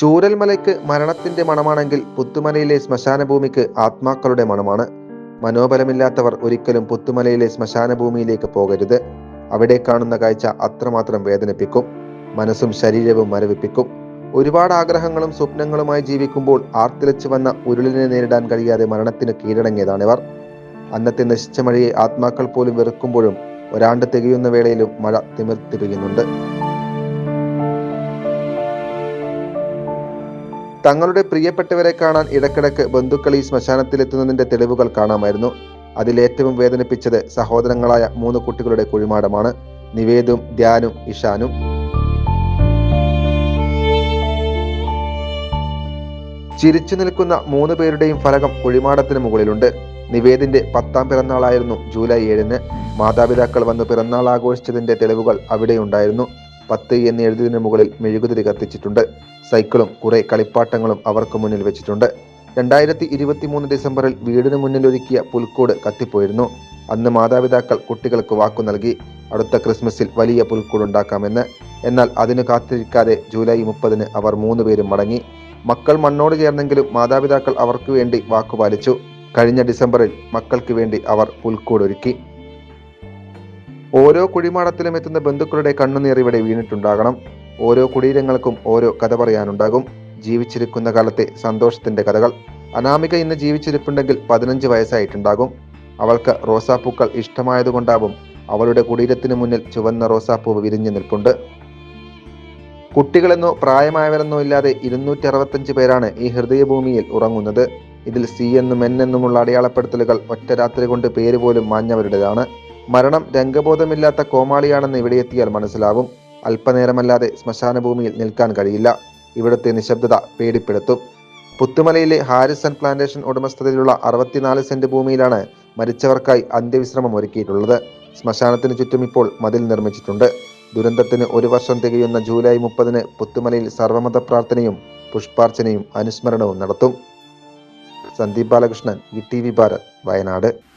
ചൂരൽമലയ്ക്ക് മരണത്തിന്റെ മണമാണെങ്കിൽ പുത്തുമലയിലെ ശ്മശാന ഭൂമിക്ക് ആത്മാക്കളുടെ മണമാണ്. മനോബലമില്ലാത്തവർ ഒരിക്കലും പുത്തുമലയിലെ ശ്മശാന ഭൂമിയിലേക്ക് പോകരുത്. അവിടെ കാണുന്ന കാഴ്ച അത്രമാത്രം വേദനിപ്പിക്കും. മനസ്സും ശരീരവും മരവിപ്പിക്കും. ഒരുപാട് ആഗ്രഹങ്ങളും സ്വപ്നങ്ങളുമായി ജീവിക്കുമ്പോൾ ആർത്തിലച്ചു വന്ന ഉരുളിനെ നേരിടാൻ കഴിയാതെ മരണത്തിന് കീഴടങ്ങിയതാണിവർ. അന്നത്തെ നശിച്ച മഴയെ ആത്മാക്കൾ പോലും വെറുക്കുമ്പോഴും ഒരാണ്ട് തികയുന്ന വേളയിലും മഴ തിമിർത്തി തങ്ങളുടെ പ്രിയപ്പെട്ടവരെ കാണാൻ ഇടക്കിടക്ക് ബന്ധുക്കൾ ഈ ശ്മശാനത്തിലെത്തുന്നതിന്റെ തെളിവുകൾ കാണാമായിരുന്നു. അതിലേറ്റവും വേദനിപ്പിച്ചത് സഹോദരങ്ങളായ മൂന്ന് കുട്ടികളുടെ കുഴിമാടമാണ്. നിവേദും ധ്യാനും ഇഷാനും. ചിരിച്ചു നിൽക്കുന്ന മൂന്ന് പേരുടെയും ഫലകം കുഴിമാടത്തിന് മുകളിലുണ്ട്. നിവേദിന്റെ പത്താം പിറന്നാളായിരുന്നു ജൂലൈ ഏഴിന്. മാതാപിതാക്കൾ വന്ന് പിറന്നാൾ ആഘോഷിച്ചതിന്റെ തെളിവുകൾ അവിടെയുണ്ടായിരുന്നു. പത്ത് എന്ന് എഴുതിയതിന് മുകളിൽ മെഴുകുതിരി കത്തിച്ചിട്ടുണ്ട്. സൈക്കിളും കുറെ കളിപ്പാട്ടങ്ങളും അവർക്ക് മുന്നിൽ വെച്ചിട്ടുണ്ട്. രണ്ടായിരത്തി ഇരുപത്തി മൂന്ന് ഡിസംബറിൽ വീടിന് മുന്നിൽ ഒരുക്കിയ പുൽക്കൂട് കത്തിപ്പോയിരുന്നു. അന്ന് മാതാപിതാക്കൾ കുട്ടികൾക്ക് വാക്കു നൽകി അടുത്ത ക്രിസ്മസിൽ വലിയ പുൽക്കൂട് ഉണ്ടാക്കാമെന്ന്. എന്നാൽ അതിന് കാത്തിരിക്കാതെ ജൂലൈ മുപ്പതിന് അവർ മൂന്ന് പേരും മടങ്ങി. മക്കൾ മണ്ണോട് ചേർന്നെങ്കിലും മാതാപിതാക്കൾ അവർക്ക് വേണ്ടി വാക്കുപാലിച്ചു കഴിഞ്ഞ ഡിസംബറിൽ മക്കൾക്ക് വേണ്ടി അവർ പുൽക്കൂട് ഒരുക്കി. ഓരോ കുഴിമാടത്തിലും എത്തുന്ന ബന്ധുക്കളുടെ കണ്ണുനീർ ഇവിടെ വീണിട്ടുണ്ടാകണം. ഓരോ കുടീരങ്ങൾക്കും ഓരോ കഥ പറയാനുണ്ടാകും. ജീവിച്ചിരിക്കുന്ന കാലത്തെ സന്തോഷത്തിന്റെ കഥകൾ. അനാമിക ഇന്ന് ജീവിച്ചിരിപ്പുണ്ടെങ്കിൽ പതിനഞ്ച് വയസ്സായിട്ടുണ്ടാകും. അവൾക്ക് റോസാപ്പൂക്കൾ ഇഷ്ടമായതുകൊണ്ടാവും അവളുടെ കുടീരത്തിന് മുന്നിൽ ചുവന്ന റോസാപ്പൂവ് വിരിഞ്ഞു നിൽപ്പുണ്ട്. കുട്ടികളെന്നോ പ്രായമായവരെന്നോ ഇല്ലാതെ ഇരുന്നൂറ്റി അറുപത്തഞ്ച് പേരാണ് ഈ ഹൃദയഭൂമിയിൽ ഉറങ്ങുന്നത്. ഇതിൽ സി എന്നും എൻ എന്നുമുള്ള അടയാളപ്പെടുത്തലുകൾ ഒറ്റ രാത്രി കൊണ്ട് പേര് പോലും മാഞ്ഞവരുടേതാണ്. മരണം രംഗബോധമില്ലാത്ത കോമാളിയാണെന്ന് ഇവിടെ എത്തിയാൽ മനസ്സിലാവും. അല്പനേരമല്ലാതെ ശ്മശാന ഭൂമിയിൽ നിൽക്കാൻ കഴിയില്ല. ഇവിടുത്തെ നിശബ്ദത പേടിപ്പെടുത്തും. പുത്തുമലയിലെ ഹാരിസൺ പ്ലാന്റേഷൻ ഉടമസ്ഥതയിലുള്ള അറുപത്തിനാല് സെന്റ് ഭൂമിയിലാണ് മരിച്ചവർക്കായി അന്ത്യവിശ്രമം ഒരുക്കിയിട്ടുള്ളത്. ശ്മശാനത്തിന് ചുറ്റും ഇപ്പോൾ മതിൽ നിർമ്മിച്ചിട്ടുണ്ട്. ദുരന്തത്തിന് ഒരു വർഷം തികയുന്ന ജൂലൈ മുപ്പതിന് പുത്തുമലയിൽ സർവമത പ്രാർത്ഥനയും പുഷ്പാർച്ചനയും അനുസ്മരണവും നടത്തും. Sandeep Balakrishnan E T V Bharat Wayanad.